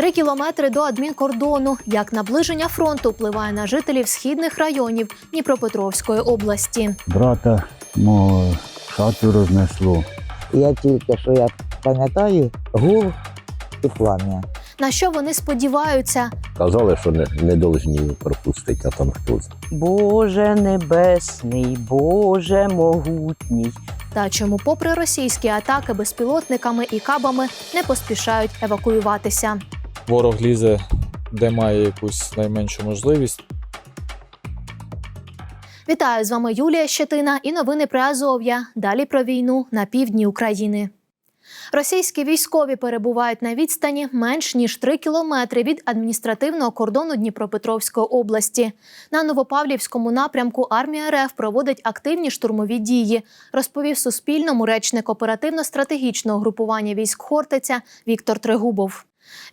Три кілометри до адмінкордону. Як наближення фронту впливає на жителів східних районів Дніпропетровської області. Брата мого хату рознесло. Я тільки що я пам'ятаю гул і плам'я. На що вони сподіваються? Казали, що не, не должні пропустити, а там хто. Боже небесний, Боже могутній. Та чому, попри російські атаки безпілотниками і кабами, не поспішають евакуюватися? Ворог лізе, де має якусь найменшу можливість. Вітаю з вами Юлія Щетина і новини про Азов'я. Далі про війну на півдні України. Російські військові перебувають на відстані менш ніж 3 кілометри від адміністративного кордону Дніпропетровської області. На Новопавлівському напрямку армія РФ проводить активні штурмові дії, розповів Суспільному речник оперативно-стратегічного групування військ Хортиця Віктор Трегубов.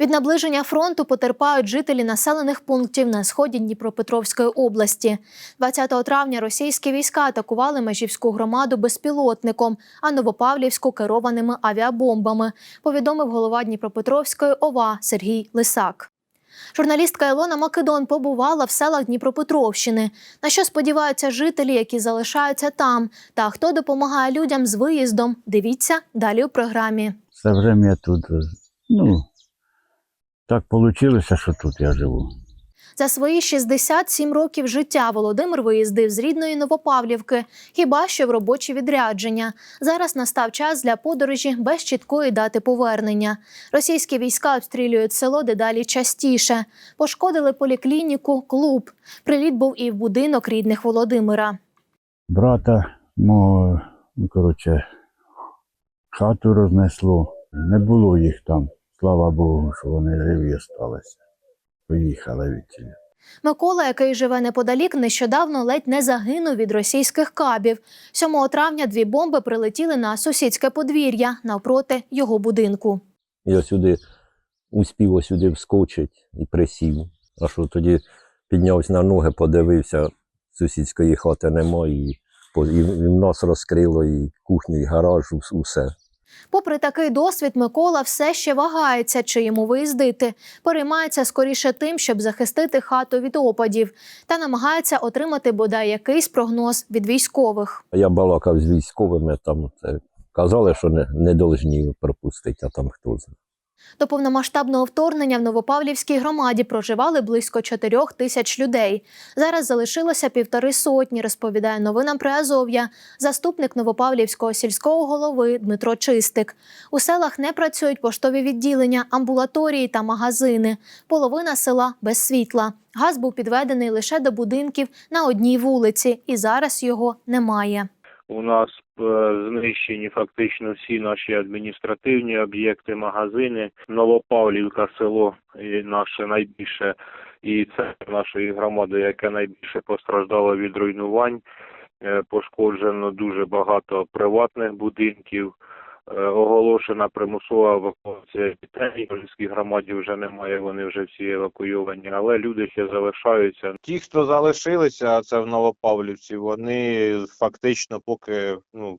Від наближення фронту потерпають жителі населених пунктів на сході Дніпропетровської області. 20 травня російські війська атакували Межівську громаду безпілотником, а Новопавлівську керованими авіабомбами, повідомив голова Дніпропетровської ОВА Сергій Лисак. Журналістка Ілона Македон побувала в селах Дніпропетровщини. На що сподіваються жителі, які залишаються там, та хто допомагає людям з виїздом. Дивіться далі у програмі. Все время тут. Ну, так вийшло, що тут я живу. За свої 67 років життя Володимир виїздив з рідної Новопавлівки, хіба що в робочі відрядження. Зараз настав час для подорожі без чіткої дати повернення. Російські війська обстрілюють село дедалі частіше. Пошкодили поліклініку, клуб. Приліт був і в будинок рідних Володимира. Брата мого, ну, коротше, хату рознесло. Не було їх там. Слава Богу, що вони живі залишилися. Поїхали від тіля. Микола, який живе неподалік, нещодавно ледь не загинув від російських кабів. 7 травня дві бомби прилетіли на сусідське подвір'я навпроти його будинку. Я сюди успів сюди вскочить і присів. А що тоді піднявся на ноги, подивився, сусідської хати немає, і, і в нас розкрило і кухню, і гараж, усе. Попри такий досвід, Микола все ще вагається, чи йому виїздити. Переймається скоріше тим, щоб захистити хату від опадів, та намагається отримати бодай якийсь прогноз від військових. Я балакав з військовими, там це, казали, що не, не должні пропустити, а там хто знає. До повномасштабного вторгнення в Новопавлівській громаді проживали близько чотирьох тисяч людей. Зараз залишилося півтори сотні, розповідає новинам про Азов'я заступник Новопавлівського сільського голови Дмитро Чистик. У селах не працюють поштові відділення, амбулаторії та магазини. Половина села без світла. Газ був підведений лише до будинків на одній вулиці, і зараз його немає. У нас знищені фактично всі наші адміністративні об'єкти, магазини. Новопавлівка, село і наше найбільше, і це нашої громади, яке найбільше постраждало від руйнувань. Е, Пошкоджено дуже багато приватних будинків. Е, Оголошена примусова евакуація дітей. В громаді вже немає, вони вже всі евакуйовані, але люди ще залишаються. Ті, хто залишилися, а це в Новопавлівці, вони фактично поки ну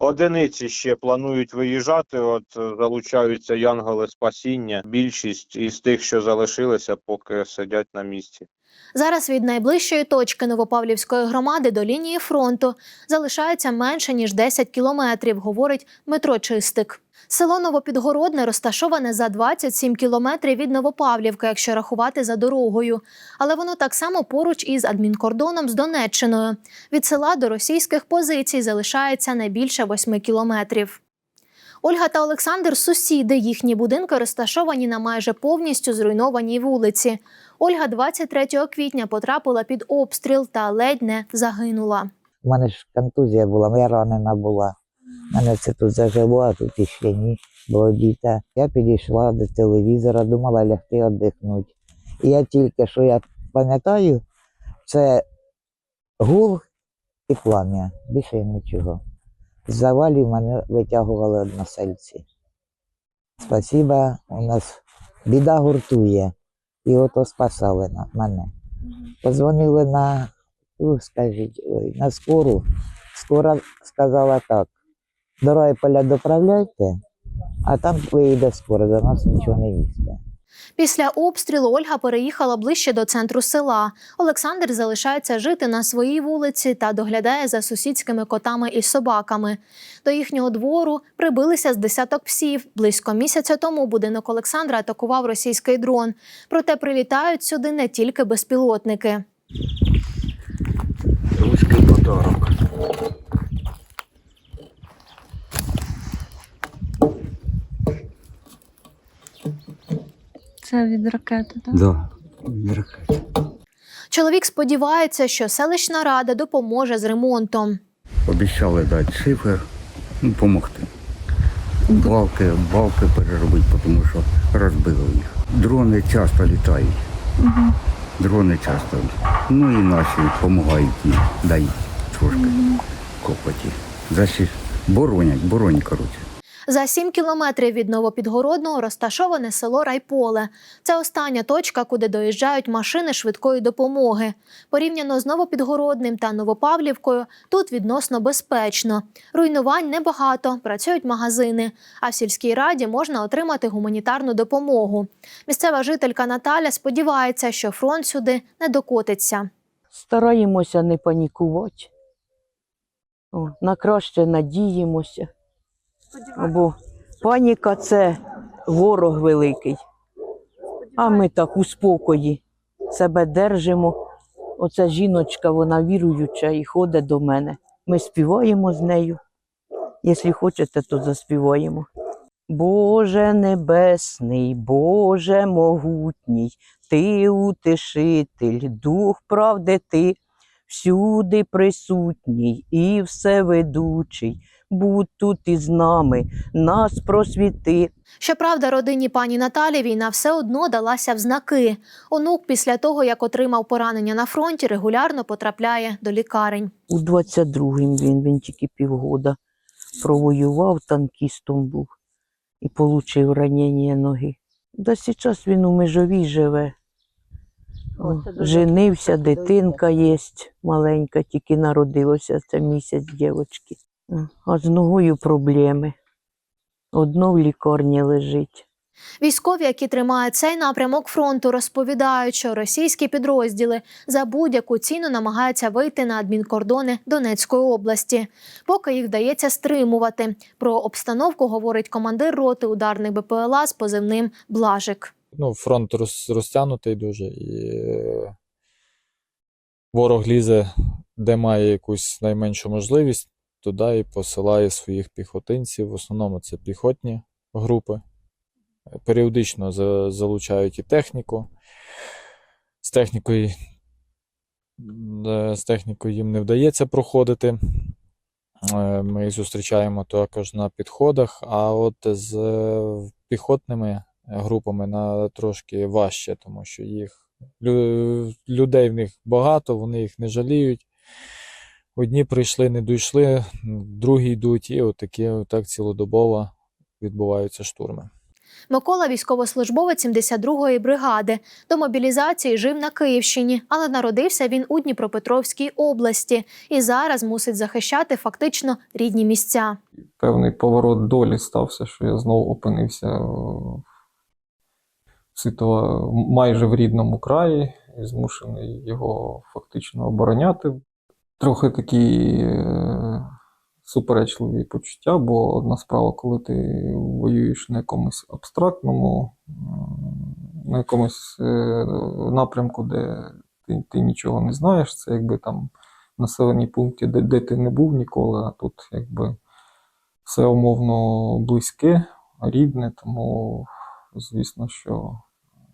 одиниці ще планують виїжджати. От е, залучаються янголи спасіння. Більшість із тих, що залишилися, поки сидять на місці. Зараз від найближчої точки Новопавлівської громади до лінії фронту залишається менше ніж 10 кілометрів, говорить Дмитро Чистик. Село Новопідгородне розташоване за 27 кілометрів від Новопавлівки, якщо рахувати за дорогою. Але воно так само поруч із адмінкордоном з Донеччиною. Від села до російських позицій залишається не більше 8 кілометрів. Ольга та Олександр сусіди. Їхні будинки розташовані на майже повністю зруйнованій вулиці. Ольга 23 квітня потрапила під обстріл та ледь не загинула. У мене ж контузія була, я ранена була. У мене це тут зажило, а тут іще ні, було діта. Я підійшла до телевізора, думала лягти віддихнути. І я тільки що я пам'ятаю, це гул і плам'я, більше нічого. З завалів мене витягували односельці. Спасіба, у нас біда гуртує. І ото спасали на- мене. Позвонили на, ну, скажіть, ой, на скору. Скора сказала так: дороги поля доправляйте, а там виїде скоро, до нас нічого не їсти. Після обстрілу Ольга переїхала ближче до центру села. Олександр залишається жити на своїй вулиці та доглядає за сусідськими котами і собаками. До їхнього двору прибилися з десяток псів. Близько місяця тому будинок Олександра атакував російський дрон. Проте прилітають сюди не тільки безпілотники. Русський подарок. Це від ракети, так? Да. Чоловік сподівається, що селищна рада допоможе з ремонтом. Обіцяли дати шифер, ну, допомогти. Балки, балки переробити, тому що розбили їх. Дрони часто літають. Дрони часто. Ну і наші допомагають їм, дають трошки копоті. Значить, боронять, боронять, коротше. За 7 кілометрів від Новопідгородного розташоване село Райполе. Це остання точка, куди доїжджають машини швидкої допомоги. Порівняно з Новопідгородним та Новопавлівкою, тут відносно безпечно. Руйнувань небагато, працюють магазини, а в сільській раді можна отримати гуманітарну допомогу. Місцева жителька Наталя сподівається, що фронт сюди не докотиться. Стараємося не панікувати. О, на краще надіємося. Бо паніка це ворог великий. А ми так у спокої себе держимо. Оця жіночка, вона віруюча і ходить до мене. Ми співаємо з нею. Якщо хочете, то заспіваємо. Боже небесний, Боже могутній, ти утешитель, дух правди ти, всюди присутній і всеведучий. Будь тут із нами, нас просвіти. Щоправда, родині пані Наталі війна все одно далася в знаки. Онук після того, як отримав поранення на фронті, регулярно потрапляє до лікарень. У 22-м він, він тільки півгода провоював, танкістом був і отримав ранення ноги. Да зараз він у межовій живе. О, женився, дитинка є маленька, тільки народилося це місяць дівчинки. А з ногою проблеми. Одно в лікарні лежить. Військові, які тримають цей напрямок фронту, розповідають, що російські підрозділи за будь-яку ціну намагаються вийти на адмінкордони Донецької області, поки їх вдається стримувати. Про обстановку говорить командир роти ударних БПЛА з позивним Блажик. Ну, фронт роз, розтягнутий дуже, і е, ворог лізе, де має якусь найменшу можливість, туди і посилає своїх піхотинців. В основному це піхотні групи. Періодично залучають і техніку. З технікою, е, з технікою їм не вдається проходити. Е, Ми їх зустрічаємо також на підходах, а от з е, піхотними групами на трошки важче, тому що їх людей в них багато, вони їх не жаліють. Одні прийшли, не дійшли, другі йдуть, і отакі, отак цілодобово відбуваються штурми. Микола військовослужбовець 72-ї бригади. До мобілізації жив на Київщині, але народився він у Дніпропетровській області і зараз мусить захищати фактично рідні місця. певний поворот долі стався, що я знову опинився в ситуа... майже в рідному краї і змушений його фактично обороняти. Трохи такі е, суперечливі почуття, бо одна справа, коли ти воюєш на якомусь абстрактному, на якомусь е, напрямку, де ти, ти нічого не знаєш, це якби там населені пункти, де, де ти не був ніколи, а тут якби все умовно близьке, рідне, тому звісно, що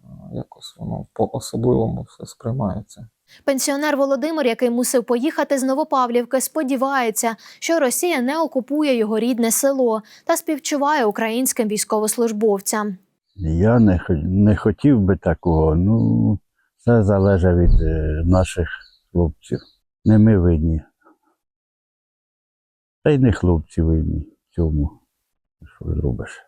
е, якось воно по-особливому все сприймається. Пенсіонер Володимир, який мусив поїхати з Новопавлівки, сподівається, що Росія не окупує його рідне село та співчуває українським військовослужбовцям. Я не, не хотів би такого. Ну, це залежить від е, наших хлопців. Не ми винні. Та й не хлопці винні в цьому. Що зробиш?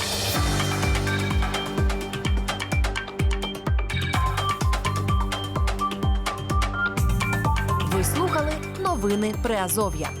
Новини Приазов'я.